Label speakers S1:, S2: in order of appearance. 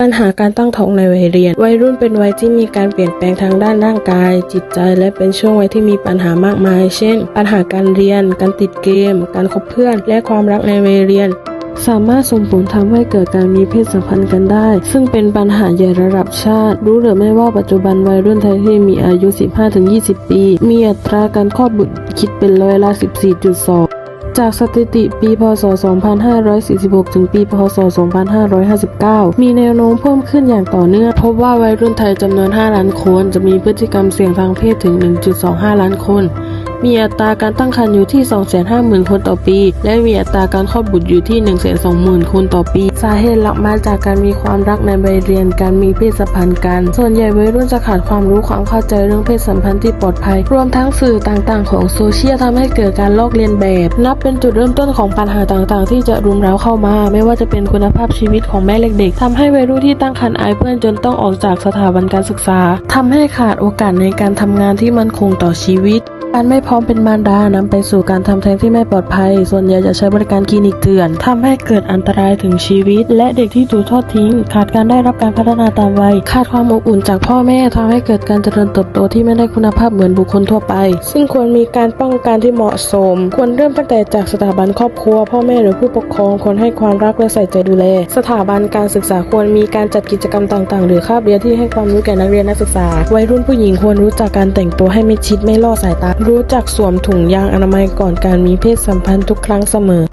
S1: ปัญหาการตั้งท้องในวัยเรียน วัยรุ่นเป็นวัยที่มีการเปลี่ยนแปลงทางด้านร่างกาย จิตใจ และเป็นช่วงวัยที่มีปัญหามากมาย เช่น ปัญหาการเรียน การติดเกม การคบเพื่อน และความรักในวัยเรียน สามารถส่งผลทำให้เกิดการมีเพศสัมพันธ์กันได้ ซึ่งเป็นปัญหาใหญ่ระดับชาติ รู้หรือไม่ว่าปัจจุบันวัยรุ่นไทยที่มีอายุ 15-20 ปี มีอัตราการคลอดบุตรคิดเป็นร้อยละ 14.2 จากสถิติปีพศ 2546 ถึงปีพศ 2559 มีแนวโน้มเพิ่มขึ้นอย่างต่อเนื่อง พบว่าวัยรุ่นไทยจำนวน 5 ล้านคน จะมีพฤติกรรมเสี่ยงทางเพศถึง 1.25 ล้านคน มีอัตราการตั้งครรภ์อยู่ที่ 250,000 คนต่อปี และมีอัตราการคลอดบุตรอยู่ที่ 120,000 คนต่อปี สาเหตุหลักมาจากการมีความรักในวัยเรียน การมีเพศสัมพันธ์กัน ส่วนใหญ่วัยรุ่นจะขาดความรู้ความเข้าใจเรื่องเพศสัมพันธ์ที่ปลอดภัย รวมทั้งสื่อต่างๆ ของโซเชียลทำให้เกิดการลอกเลียนแบบ นับเป็นจุดเริ่มต้นของปัญหาต่างๆ ที่จะรุมเร้าเข้ามา ไม่ว่าจะเป็นคุณภาพชีวิตของแม่เล็กเด็กทำให้วัยรุ่นที่ตั้งครรภ์อายเพื่อนจนต้องออกจากสถาบันการศึกษาทำให้ขาดโอกาสในการทำงานที่มั่นคงต่อชีวิต การไม่พร้อมเป็นมารดานำไปสู่การทำแท้งที่ไม่ปลอดภัย ส่วนใหญ่จะใช้บริการคลินิกเถื่อนทำให้เกิดอันตรายถึงชีวิต และเด็กที่ถูกทอดทิ้ง ขาดการได้รับการพัฒนาตามวัย ขาดความอบอุ่นจากพ่อแม่ทำให้เกิดการเจริญเติบโตที่ไม่ได้คุณภาพเหมือนบุคคลทั่วไป ซึ่งควรมีการป้องกันที่เหมาะสม ควรเริ่มตั้งแต่จากสถาบันครอบครัว พ่อแม่หรือผู้ปกครองควรให้ความรักและใส่ใจดูแล สถาบันการศึกษาควรมีการจัดกิจกรรมต่าง ๆ หรือคาบเรียนที่ให้ความรู้แก่นักเรียนนักศึกษา วัยรุ่นผู้หญิงควรรู้จักการแต่งตัวให้มิดชิดไม่ล่อสายตารู้จักสวมถุงยางอนามัยก่อนการมีเพศสัมพันธ์ทุกครั้งเสมอ